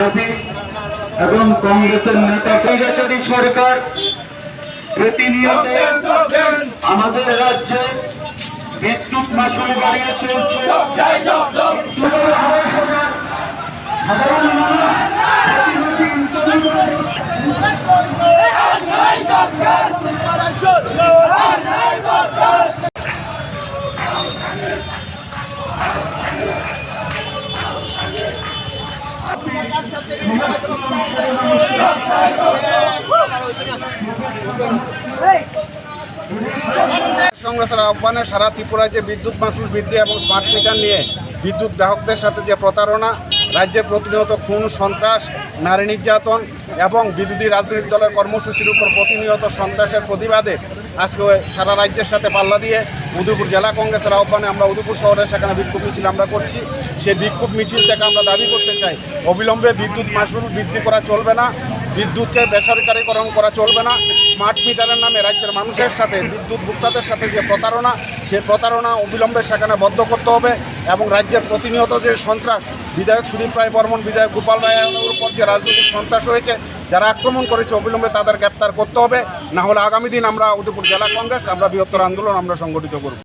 এবং কংগ্রেসের নেতা কৈরাচারী সরকার প্রতিনিয়ত আমাদের রাজ্যে বিদ্যুৎ মাসুল বাড়িয়ে চলছে। সাধারণ মানুষ প্রতিনিধি আহ্বানে সারা ত্রিপুরায় যে বিদ্যুৎ মাসুল বৃদ্ধি এবং স্মার্ট মিটার নিয়ে বিদ্যুৎ গ্রাহকদের সাথে যে প্রতারণা রাজ্যে প্রতিনিয়ত খুন, সন্ত্রাস, নারী নির্যাতন এবং বিরোধী রাজনৈতিক দলের কর্মসূচির উপর প্রতিনিয়ত সন্ত্রাসের প্রতিবাদে আজকে সারা রাজ্যের সাথে পাল্লা দিয়ে উদয়পুর জেলা কংগ্রেসের আহ্বানে আমরা উদয়পুর শহরে সেখানে বিক্ষোভ মিছিল আমরা করছি। সেই বিক্ষোভ মিছিল থেকে আমরা দাবি করতে চাই, অবিলম্বে বিদ্যুৎ মাসুল বৃদ্ধি করা চলবে না, বিদ্যুৎকে বেসরকারীকরণ করা চলবে না, স্মার্ট মিটারের নামে রাজ্যের মানুষের সাথে, বিদ্যুৎ ভোক্তাদের সাথে যে প্রতারণা, সে প্রতারণা অবিলম্বে সেখানে বদ্ধ করতে হবে এবং রাজ্যের প্রতিনিয়ত যে সন্ত্রাস, বিধায়ক সুদীপ রায় বর্মন, বিধায়ক গোপাল রায়ের উপর যে রাজনৈতিক সন্ত্রাস হয়েছে যারা আক্রমণ করেছে অবিলম্বে তাদের গ্রেপ্তার করতে হবে। না হলে আগামী দিন আমরা উদয়পুর জেলা কংগ্রেস, আমরা বৃহত্তর আন্দোলন আমরা সংগঠিত করব।